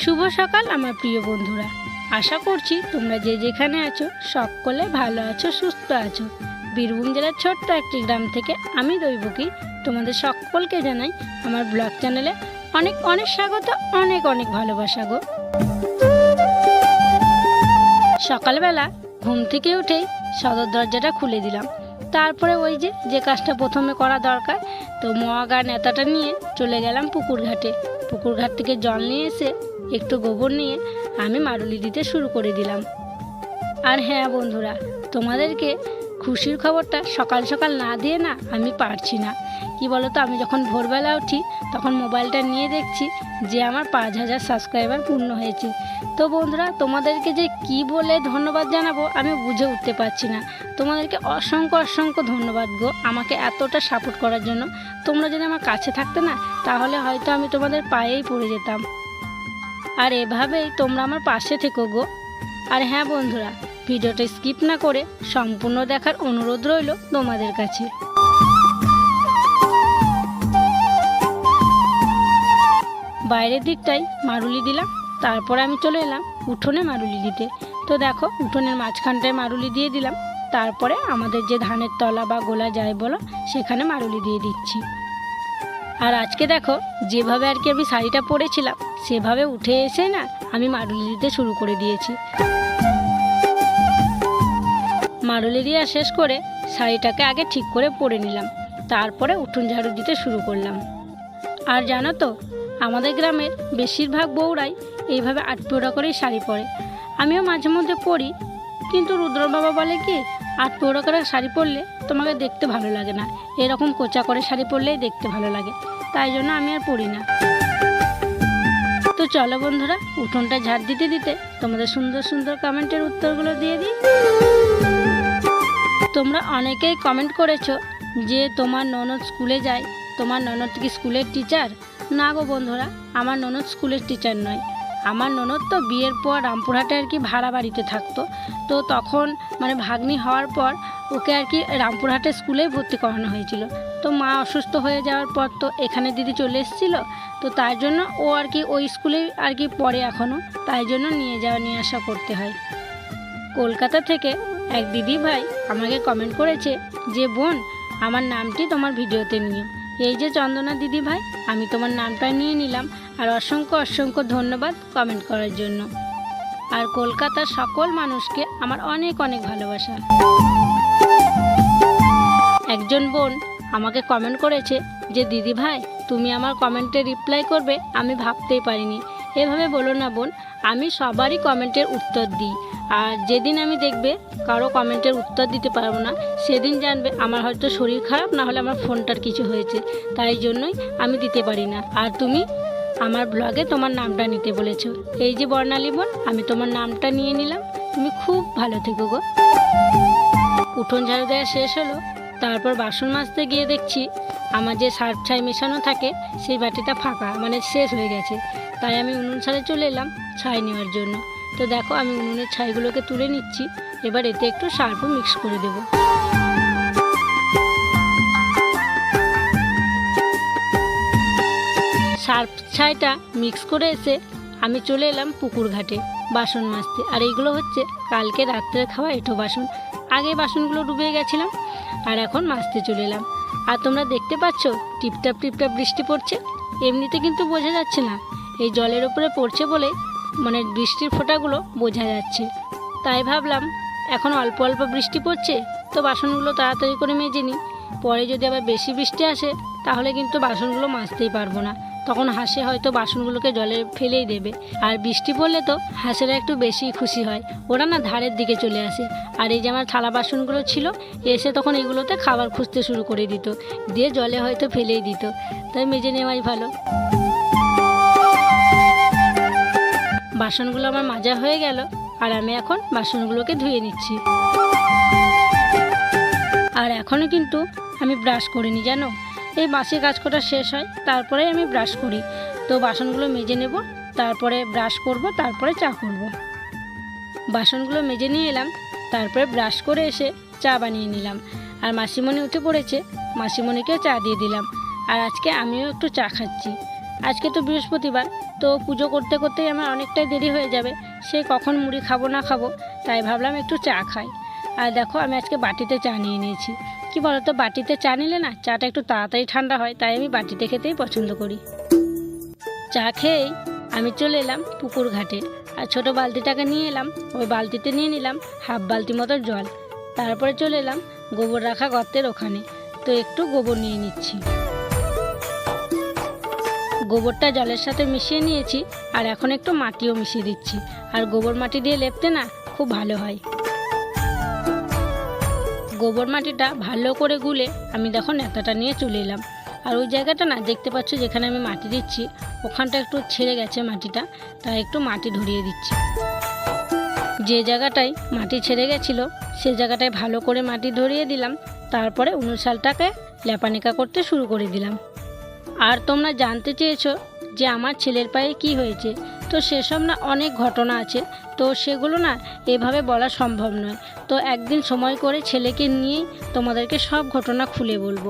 শুভ সকাল আমার প্রিয় বন্ধুরা। আশা করছি তোমরা যে যেখানে আছো, সকলে ভালো আছো, সুস্থ আছো। বীরভূম জেলার ছোট্ট একটি গ্রাম থেকে আমি দৈবকী। তোমাদের সকলকে জানাই আমার ব্লগ চ্যানেলে অনেক অনেক স্বাগত, অনেক অনেক ভালোবাসা গো। সকালবেলা ঘুম থেকে উঠেই সদর দরজাটা খুলে দিলাম। তারপরে ওই যে যে কাজটা প্রথমে করা দরকার, তো আর নেতাটা নিয়ে চলে গেলাম পুকুর ঘাটে পুকুর ঘাট থেকে জল নিয়ে এসে একটু গোবর নিয়ে আমি মারুলি দিতে শুরু করে দিলাম। আর হ্যাঁ বন্ধুরা, তোমাদেরকে খুশির খবরটা সকাল সকাল না দিয়ে না আমি পারছি না। কি বলো তো আমি যখন ভোরবেলা উঠি, তখন মোবাইলটা নিয়ে দেখছি যে আমার পাঁচ হাজার সাবস্ক্রাইবার পূর্ণ হয়েছে। তো বন্ধুরা, তোমাদেরকে যে কি বলে ধন্যবাদ জানাব আমি বুঝে উঠতে পারছি না। তোমাদেরকে অসংখ্য অসংখ্য ধন্যবাদ গো আমাকে এতটা সাপোর্ট করার জন্য। তোমরা যদি আমার কাছে থাকতে না, তাহলে হয়তো আমি তোমাদের পায়েই পড়ে যেতাম। আর এভাবেই তোমরা আমার পাশে থেকো গো। আর হ্যাঁ বন্ধুরা, ভিডিওটা স্কিপ না করে সম্পূর্ণ দেখার অনুরোধ রইল তোমাদের কাছে। বাইরের দিকটাই মারুলি দিলাম, তারপর আমি চলে এলাম উঠোনে মারুলি দিতে। তো দেখো, উঠোনের মাঝখানটায় মারুলি দিয়ে দিলাম, তারপরে আমাদের যে ধানের তলা বা গোলা যায় বলো, সেখানে মারুলি দিয়ে দিচ্ছি। আর আজকে দেখো, যেভাবে আর কি আমি শাড়িটা পরেছিলাম, সেভাবে উঠে এসে না আমি মারুলি দিতে শুরু করে দিয়েছি। মারুলি দেওয়া শেষ করে শাড়িটাকে আগে ঠিক করে পরে নিলাম, তারপরে উঠুন ঝাড়ু দিতে শুরু করলাম। আর জানো তো, আমাদের গ্রামের বেশিরভাগ বউরাই এইভাবে আটপোড়া করেই শাড়ি পরে। আমিও মাঝে মধ্যে পরি, কিন্তু রুদ্র বাবা বলে কি, আটপোড়া করে শাড়ি পরলে তোমাকে দেখতে ভালো লাগে না। এরকম কোচা করে শাড়ি পরলেই দেখতে ভালো লাগে। তাই জন্য আমি আর পরি না। তো চলো বন্ধুরা, উঠোনটা ঝাড় দিতে দিতে তোমাদের সুন্দর সুন্দর কমেন্টের উত্তরগুলো দিয়ে দিই। তোমরা অনেকেই কমেন্ট করেছ যে তোমার ননদ স্কুলে যায়, তোমার ননদ কি স্কুলের টিচার? না গো বন্ধুরা, আমার ননদ স্কুলের টিচার নয়। আমার ননদ তো বিয়ের পর রামপুরহাটে আর কি ভাড়া বাড়িতে থাকতো। তো তখন মানে ভাগ্নি হওয়ার পর ওকে আর কি রামপুরহাটে স্কুলেই ভর্তি করানো হয়েছিল। তো মা অসুস্থ হয়ে যাওয়ার পর তো এখানে দিদি চলে এসেছিল। তো তার জন্য ও আর কি ওই স্কুলেই আর কি পড়ে এখনও তাই জন্য নিয়ে যাওয়া, নিয়ে আসা করতে হয়। কলকাতা থেকে এক দিদি ভাই আমাকে কমেন্ট করেছে যে, বোন, আমার নামটি তোমার ভিডিওতে নিও। এই যে চন্দনা দিদি ভাই, আমি তোমার নামটা নিয়ে নিলাম। আর অসংখ্য অসংখ্য ধন্যবাদ কমেন্ট করার জন্য। আর কলকাতার সকল মানুষকে আমার অনেক অনেক ভালোবাসা। একজন বোন আমাকে কমেন্ট করেছে যে, দিদি ভাই, তুমি আমার কমেন্টে রিপ্লাই করবে, আমি ভাবতেই পারিনি। এভাবে বলো না বোন, আমি সবারই কমেন্টের উত্তর দিই। আর যেদিন আমি দেখবে কারও কমেন্টের উত্তর দিতে পারব না, সেদিন জানবে আমার হয়তো শরীর খারাপ, না হলে আমার ফোনটার কিছু হয়েছে। তাই জন্যই আমি দিতে পারি না। আর তুমি? আমার ব্লগে তোমার নামটা নিতে বলেছ। এই যে বর্ণালী বোন, আমি তোমার নামটা নিয়ে নিলাম। তুমি খুব ভালো থেকো গো। উঠোন ঝাড়ু দেওয়া শেষ হলো। তারপর বাসন মাজতে গিয়ে দেখছি আমার যে সার্ফ ছাই মেশানো থাকে, সেই বাটিটা ফাঁকা মানে শেষ হয়ে গেছে। তাই আমি উনুন ছাড়ে চলে এলাম ছাই নেওয়ার জন্য। তো দেখো, আমি উনুনের ছাইগুলোকে তুলে নিচ্ছি। এবার এতে একটু সার্ফও মিক্স করে দেব। সার্ফ ছাইটা মিক্স করে এসে আমি চলে এলাম পুকুর ঘাটে বাসন মাজতে। আর এইগুলো হচ্ছে কালকে রাত্রে খাওয়া এঁটো বাসন। আগে বাসনগুলো ডুবে গেছিলাম আর এখন মাজতে চলে এলাম। আর তোমরা দেখতে পাচ্ছ টিপটাপ টিপটাপ বৃষ্টি পড়ছে। এমনিতে কিন্তু বোঝা যাচ্ছে না। এই জলের উপরে পড়ছে বলে মানে বৃষ্টির ফোঁটাগুলো বোঝা যাচ্ছে। তাই ভাবলাম এখন অল্প অল্প বৃষ্টি পড়ছে তো বাসনগুলো তাড়াতাড়ি করে মেজে নিই। পরে যদি আবার বেশি বৃষ্টি আসে তাহলে কিন্তু বাসনগুলো মাজতেই পারব না। তখন হাঁসে হয়তো বাসনগুলোকে জলে ফেলেই দেবে। আর বৃষ্টি পড়লে তো হাঁসেরা একটু বেশি খুশি হয়। ওরা না ধারের দিকে চলে আসে। আর এই যে আমার থালা বাসনগুলো ছিল, এসে তখন এগুলোতে খাবার খুঁজতে শুরু করে দিত। দিয়ে জলে হয়তো ফেলেই দিত। তাই মেজে নেওয়াই ভালো। বাসনগুলো আমার মাজা হয়ে গেল, আর আমি এখন বাসনগুলোকে ধুয়ে নিচ্ছি। আর এখনও কিন্তু আমি ব্রাশ করিনি, জানো? এই বাসি কাজ করা শেষ হয়, তারপরে আমি ব্রাশ করি। তো বাসনগুলো মেজে নেব, তারপরে ব্রাশ করব, তারপরে চা করব। বাসনগুলো মেজে নিয়ে এলাম, তারপরে ব্রাশ করে এসে চা বানিয়ে নিলাম। আর মাসিমণি উঠে পড়েছে মাসিমণিকেও চা দিয়ে দিলাম। আর আজকে আমিও একটু চা খাচ্ছি। আজকে তো বৃহস্পতিবার, তো পুজো করতে করতেই আমার অনেকটাই দেরি হয়ে যাবে। সে কখন মুড়ি খাব না খাব, তাই ভাবলাম একটু চা খাই। আর দেখো, আমি আজকে বাটিতে চা নিয়ে নিয়েছি। কি বলতো, বাটিতে চা নিলে না চাটা একটু তাড়াতাড়ি ঠান্ডা হয়, তাই আমি বাটিতে খেতেই পছন্দ করি। চা খেয়েই আমি চলে এলাম পুকুর ঘাটে আর ছোট বালতিটাকে নিয়ে এলাম, ওই বালতিতে নিয়ে নিলাম হাফ বালতি মতো জল। তারপরে চলে এলাম গোবর রাখা গর্তের ওখানে, তো একটু গোবর নিয়ে নিচ্ছি। গোবরটা জলের সাথে মিশিয়ে নিয়েছি আর এখন একটু মাটিও মিশিয়ে দিচ্ছি, আর গোবর মাটি দিয়ে লেপতে না খুব ভালো হয়। গোবর মাটিটা ভালো করে গুলে আমি দেখো নেতাটা নিয়ে চলে এলাম। আর ওই জায়গাটা না দেখতে পাচ্ছ যেখানে আমি মাটি দিচ্ছি, ওখানটা একটু ছেড়ে গেছে মাটিটা, তাই একটু মাটি ধরিয়ে দিচ্ছি। যে জায়গাটায় মাটি ছেড়ে গেছিল, সে জায়গাটায় ভালো করে মাটি ধরিয়ে দিলাম, তারপরে অনুশালটাকে লেপানিকা করতে শুরু করে দিলাম। আর তোমরা জানতে চেয়েছো যে আমার ছেলের পায়ে কি হয়েছে তো সেসব না অনেক ঘটনা আছে। তো সেগুলো না এভাবে বলা সম্ভব নয়। তো একদিন সময় করে ছেলেকে নিয়েই তোমাদেরকে সব ঘটনা খুলে বলব।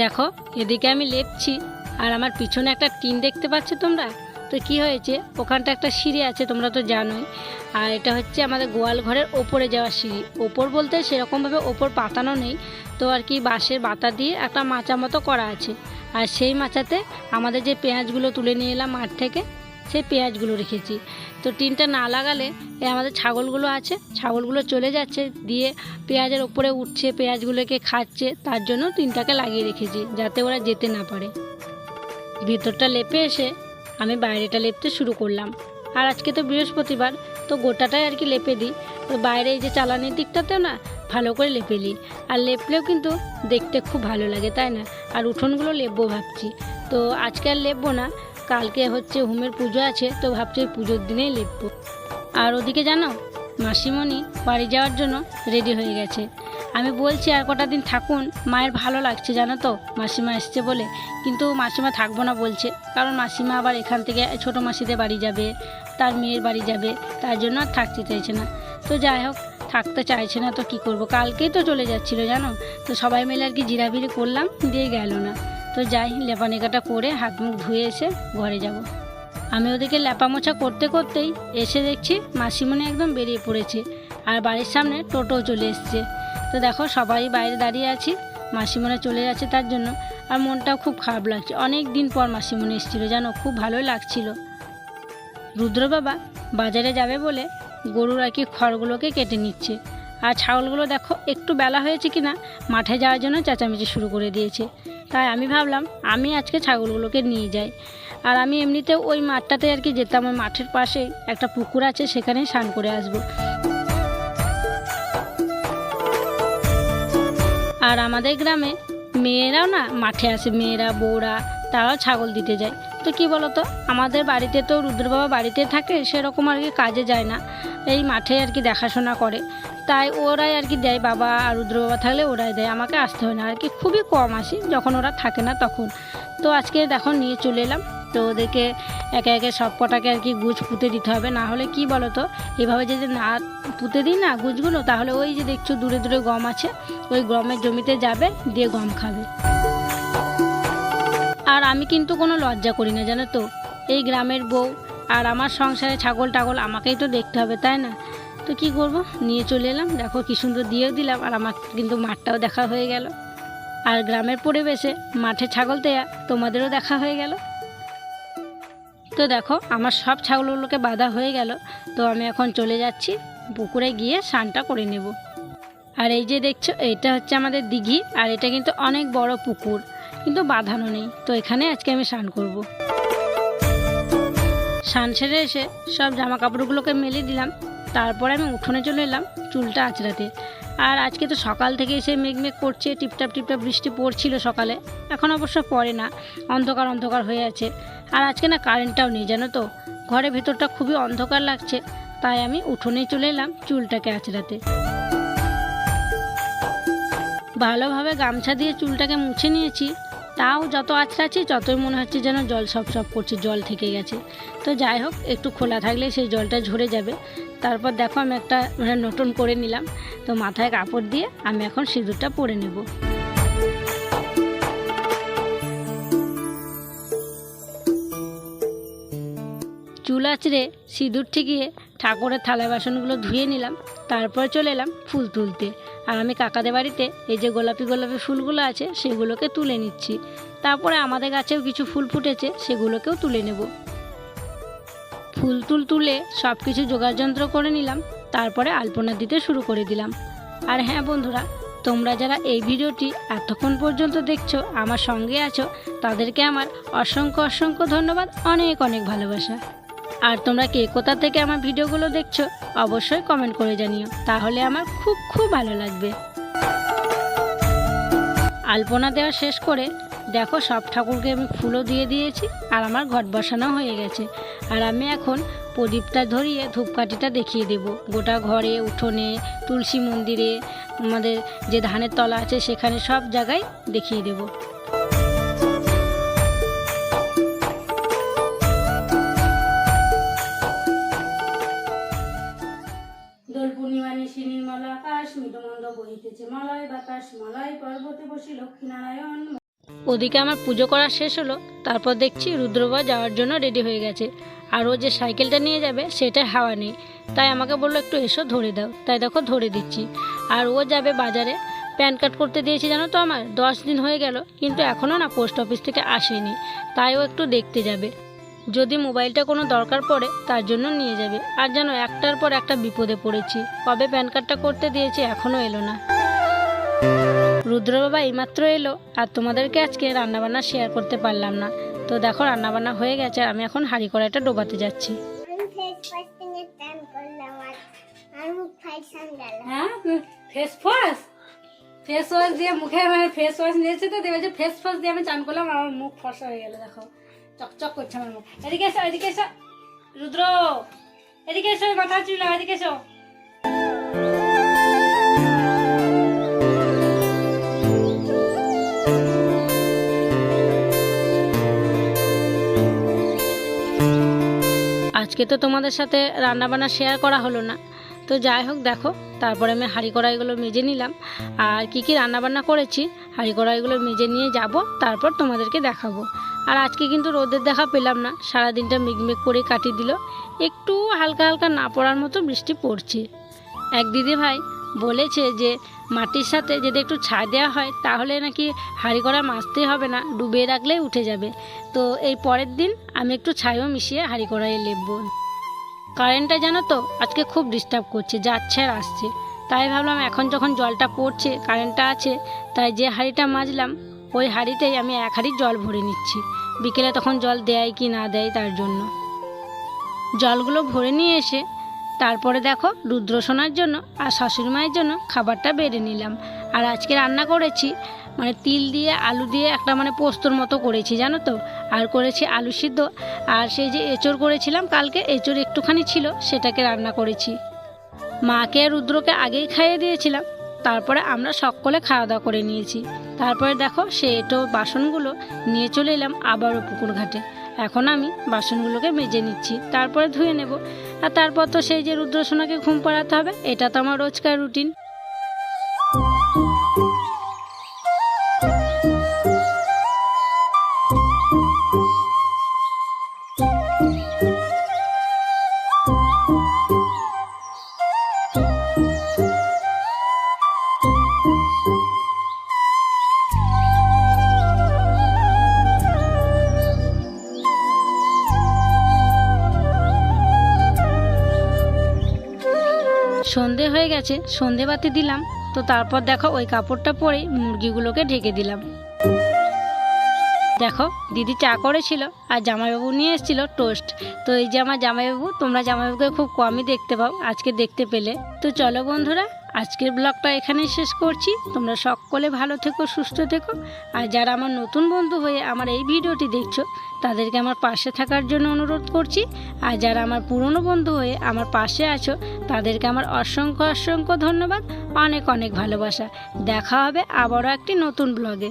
দেখো, এদিকে আমি লেপছি আর আমার পিছনে একটা টিন দেখতে পাচ্ছ তোমরা? তো কি হয়েছে? ওখানটা একটা সিঁড়ি আছে, তোমরা তো জানোই। আর এটা হচ্ছে আমাদের গোয়াল ঘরের ওপরে যাওয়ার সিঁড়ি। ওপর বলতে সেরকমভাবে ওপর পাতানো নেই। তো আর কি বাঁশের বাতা দিয়ে একটা মাচা মতো করা আছে। আর সেই মাচাতে আমাদের যে পেঁয়াজগুলো তুলে নিয়ে এলাম মাঠ থেকে, সেই পেঁয়াজগুলো রেখেছি। তো টিনটা না লাগালে এই আমাদের ছাগলগুলো আছে, ছাগলগুলো চলে যাচ্ছে, দিয়ে পেঁয়াজের ওপরে উঠছে, পেঁয়াজগুলোকে খাচ্ছে, তার জন্য টিনটাকে লাগিয়ে রেখেছি, যাতে ওরা যেতে না পারে। ভিতরটা লেপে এসে আমি বাইরেটা লেপতে শুরু করলাম। আর আজকে তো বৃহস্পতিবার, তো গোটাটাই আর কি লেপে দিই। তো বাইরে এই যে চালানির দিকটাতেও না ভালো করে লেপে নিই। আর লেপলেও কিন্তু দেখতে খুব ভালো লাগে, তাই না? আর উঠোনগুলো লেপবো ভাবছি। তো আজকে আর লেপবো না, কালকে হচ্ছে হোমের পুজো আছে, তো ভাবছি পুজোর দিনেই লেপবো। আর ওদিকে জানো, মাসিমণি বাড়ি যাওয়ার জন্য রেডি হয়ে গেছে। আমি বলছি আর কটা দিন থাকুন, মায়ের ভালো লাগছে, জানো তো? মাসিমা এসছে বলে। কিন্তু মাসিমা থাকব না বলছে, কারণ মাসিমা আবার এখান থেকে ছোটো মাসিদের বাড়ি যাবে, তার মেয়ের বাড়ি যাবে, তার জন্য আর থাকতে চাইছে না। তো যাই হোক থাকতে চাইছে না, তো কি করব? কালকেই তো চলে যাচ্ছিল, জানো? তো সবাই মিলে আর কি জিরাবিরি করলাম, দিয়ে গেল না। তো যাই, লেপানিকাটা করে হাত মুখ ধুয়ে এসে ঘরে যাব। আমি ওদেরকে লেপামোছা করতে করতেই এসে দেখছি মাসিমণি একদম বেরিয়ে পড়েছে, আর বাড়ির সামনে টোটো চলে এসছে। তো দেখো, সবাই বাইরে দাঁড়িয়ে আছি, মাসিমণি চলে যাচ্ছে তার জন্য, আর মনটাও খুব খারাপ লাগছে। অনেক দিন পর মাসিমণি এসেছিল, জানো? খুব ভালোই লাগছিল। রুদ্র বাবা বাজারে যাবে বলে গরুর আর কি খড়গুলোকে কেটে নিচ্ছে। আর ছাগলগুলো দেখো, একটু বেলা হয়েছে কি না মাঠে যাওয়ার জন্য চেঁচামেচি শুরু করে দিয়েছে। তাই আমি ভাবলাম, আমি আজকে ছাগলগুলোকে নিয়ে যাই। আর আমি এমনিতেও ওই মাঠটাতে আর কি যেতাম, ওই মাঠের পাশেই একটা পুকুর আছে, সেখানে স্নান করে আসব। আর আমাদের গ্রামে মেয়েরাও না মাঠে আসে, মেয়েরা, বউরা, তারাও ছাগল দিতে যায়। তো কি বলতো, আমাদের বাড়িতে তো রুদ্র বাবা বাড়িতে থাকে, সেরকম আর কি কাজে যায় না। এই মাঠে আর কি দেখাশোনা করে। তাই ওরাই আর কি দেয় বাবা আর রুদ্র বাবা থাকলে ওরাই দেয়, আমাকে আসতে হয় না। আর কি খুবই কম আসি, যখন ওরা থাকে না তখন। তো আজকে দেখো নিয়ে চলে এলাম, তো ওদেরকে একে একে সব কটাকে আর কি গুজ পুঁতে দিতে হবে। না হলে কি বলো তো এভাবে যদি না পুঁতে দিই না গুজগুলো তাহলে ওই যে দেখছ দূরে দূরে গম আছে, ওই গমের জমিতে যাবে, দিয়ে গম খাবে। আর আমি কিন্তু কোনো লজ্জা করি না, জানো তো? এই গ্রামের বউ আর আমার সংসারে ছাগল টাগল আমাকেই তো দেখতে হবে, তাই না? তো কি করব? নিয়ে চলে এলাম। দেখো কি সুন্দর দিয়েও দিলাম আর আমার কিন্তু মাঠটাও দেখা হয়ে গেল। আর গ্রামের পরিবেশে মাঠে ছাগল দেয়া তোমাদেরও দেখা হয়ে গেল। তো দেখো, আমার সব ছাগলগুলোকে বাঁধা হয়ে গেল। তো আমি এখন চলে যাচ্ছি। পুকুরে গিয়ে স্নানটা করে নেব। আর এই যে দেখছ এটা হচ্ছে আমাদের দিঘি। আর এটা কিন্তু অনেক বড় পুকুর। কিন্তু বাঁধানো নেই। তো এখানে আজকে আমি স্নান করব। স্নান সেরে এসে সব জামা কাপড়গুলোকে মেলে দিলাম। তারপরে আমি উঠোনে চলে এলাম চুলটা আঁচড়াতে। আর আজকে তো সকাল থেকে এসে মেঘমেঘ করছে, টিপটাপ টিপটাপ বৃষ্টি পড়ছিল সকালে। এখন অবশ্য পড়ে না, অন্ধকার অন্ধকার হয়ে আছে। আর আজকে না কারেন্টটাও নেই, জানো তো? ঘরের ভেতরটা খুবই অন্ধকার লাগছে, তাই আমি উঠোনে চলে এলাম চুলটাকে আঁচড়াতে। ভালোভাবে গামছা দিয়ে চুলটাকে মুছে নিয়েছি। তাও যত আছড়াচ্ছি, ততই মনে হচ্ছে যেন জল সব সব করছে, জল থেকে গেছে। তো যাই হোক, একটু খোলা থাকলে সেই জলটা ঝরে যাবে। তারপর দেখো আমি একটা মানে নতুন করে নিলাম। তো মাথায় কাপড় দিয়ে আমি এখন সিঁদুরটা পরে নেব। চুল আঁচড়ে সিঁদুর ঠিকিয়ে ঠাকুরের থালা বাসনগুলো ধুয়ে নিলাম। তারপর চলে এলাম ফুল তুলতে। আর আমি কাকাদের বাড়িতে এই যে গোলাপি গোলাপি ফুলগুলো আছে সেগুলোকে তুলে নিচ্ছি। তারপরে আমাদের গাছেও কিছু ফুল ফুটেছে, সেগুলোকেও তুলে নেব। ফুল তুল তুলে সব কিছু যোগাযন্ত্র করে নিলাম, তারপরে আলপনা দিতে শুরু করে দিলাম। আর হ্যাঁ বন্ধুরা, তোমরা যারা এই ভিডিওটি এতক্ষণ পর্যন্ত দেখছ, আমার সঙ্গে আছো, তাদেরকে আমার অসংখ্য অসংখ্য ধন্যবাদ, অনেক অনেক ভালোবাসা। আর তোমরা কে কোথা থেকে আমার ভিডিওগুলো দেখছ, অবশ্যই কমেন্ট করে জানিও। তাহলে আমার খুব খুব ভালো লাগবে। আলপনা দেওয়া শেষ করে, দেখো সব ঠাকুরকে আমি ফুলও দিয়ে দিয়েছি, আর আমার ঘট বসানো হয়ে গেছে। আর আমি এখন প্রদীপটা ধরিয়ে ধূপকাঠিটা দেখিয়ে দেব। গোটা ঘরে, উঠোনে, তুলসী মন্দিরে, আমাদের যে ধানের তলা আছে সেখানে সব জায়গায় দেখিয়ে দেবো। মলয় বাতাস, মলয় পর্বতে লক্ষ্মীনারায়ণ। ওদিকে আমার পুজো করা শেষ হলো, তারপর দেখছি রুদ্রবা যাওয়ার জন্য রেডি হয়ে গেছে। আর ও যে সাইকেলটা নিয়ে যাবে, সেটা হাওয়া নেই। তাই আমাকে বলল, একটু এসো, ধরে দাও। তাই দেখো, ধরে দিচ্ছি। আর ও যাবে বাজারে। প্যান কার্ড করতে দিয়েছি, জানো তো আমার? দশ দিন হয়ে গেল, কিন্তু এখনও না পোস্ট অফিস থেকে আসেনি। তাই ও একটু দেখতে যাবে। যদি মোবাইলটা কোনো দরকার পড়ে তার জন্য নিয়ে যাবে। আর যেন একটার পর একটা বিপদে পড়েছি। কবে প্যান কার্ডটা করতে দিয়েছে এখনও এলো না। রুদ্র বাবা এইমাত্র এলো আর তোমাদেরকে আজকে রান্নাবান্না শেয়ার করতে পারলাম না। তো দেখো রান্নাবান্না হয়ে গেছে আমি এখন হাঁড়ি কড়াইটা ডোবাতে যাচ্ছি। ফেস হ্যাঁ? ওয়াশ ফেস ওয়াশ দিয়ে মুখে মানে ফেস ওয়াশ নিয়েছে তো দেখবে যে ফেস ওয়াশ দিয়ে আমি চান করলাম আমার মুখ ফসা হয়ে গেল দেখো। চকচক করছে আমার মুখ। এদিকে এসো এদিকে এসো। রুদ্র, এদিকে এসো মাথা চুল এদিকে এসো। আজকে তো তোমাদের সাথে রান্নাবান্না শেয়ার করা হলো না। তো যাই হোক, দেখো, তারপরে আমি হাঁড়ি কড়াইগুলো মেজে নিলাম। আর কি কি রান্নাবান্না করেছি, হাঁড়ি কড়াইগুলো মেজে নিয়ে যাব, তারপর তোমাদেরকে দেখাবো। আর আজকে কিন্তু রোদের দেখা পেলাম না। সারাদিনটা মেঘমেঘ করে কাটিয়ে দিল। একটু হালকা হালকা না পড়ার মতো বৃষ্টি পড়ছে। এক দিদি ভাই বলেছে যে, মাটির সাথে যদি একটু ছাই দেওয়া হয়, তাহলে নাকি হাঁড়ি কড়া মাজতেই হবে না, ডুবিয়ে রাখলেই উঠে যাবে। তো এই পরের দিন আমি একটু ছাইও মিশিয়ে হাঁড়ি কড়াইয়ে লেপবো। কারেন্টটা জানো তো, আজকে খুব ডিস্টার্ব করছে, যাচ্ছে আর আসছে। তাই ভাবলাম এখন যখন জলটা পড়ছে, কারেন্টটা আছে, তাই যে হাঁড়িটা মাজলাম ওই হাঁড়িতেই আমি এক হাঁড়ি জল ভরে নিচ্ছি। বিকেলে তখন জল দেয় কি না দেয় তার জন্য। জলগুলো ভরে নিয়ে এসে তারপরে দেখো রুদ্রসোনার জন্য আর শাশুড়ি মায়ের জন্য খাবারটা বেড়ে নিলাম। আর আজকে রান্না করেছি মানে তিল দিয়ে, আলু দিয়ে একটা মানে পোস্তর মতো করেছি, জানো তো? আর করেছি আলু সিদ্ধ। আর সেই যে এঁচড় করেছিলাম কালকে, এঁচড় একটুখানি ছিল, সেটাকে রান্না করেছি। মাকে আর রুদ্রকে আগেই খাইয়ে দিয়েছিলাম। তারপরে আমরা সকলে খাওয়া দাওয়া করে নিয়েছি। তারপরে দেখো সে এটো বাসনগুলো নিয়ে চলে এলাম আবারও পুকুর ঘাটে। এখন আমি বাসনগুলোকে মেজে নিচ্ছি, তারপরে ধুয়ে নেব। আর তারপর তো সেই যে রুদ্রসোনাকে ঘুম পাড়াতে হবে, এটা তো আমার রোজকার রুটিন। হয়ে গেছে সন্ধেবাতি দিলাম। তো তারপর দেখো ওই কাপড়টা পরে মুরগিগুলোকে ঢেকে দিলাম। দেখো, দিদি চা করেছিল আর জামাইবাবু নিয়ে এসেছিল টোস্ট তো এই যে আমার জামাইবাবু, তোমরা জামাইবাবুকে খুব কমই দেখতে পাও, আজকে দেখতে পেলে। তো চলো বন্ধুরা, আজকের ব্লগটা এখানেই শেষ করছি। তোমরা সকলে ভালো থেকো, সুস্থ থেকো। আর যারা আমার নতুন বন্ধু হয়ে আমার এই ভিডিওটি দেখছ, তাদেরকে আমার পাশে থাকার জন্য অনুরোধ করছি। আর যারা আমার পুরনো বন্ধু হয়ে আমার পাশে আছো, তাদেরকে আমার অসংখ্য অসংখ্য ধন্যবাদ। অনেক অনেক ভালোবাসা। দেখা হবে আবারও একটি নতুন ব্লগে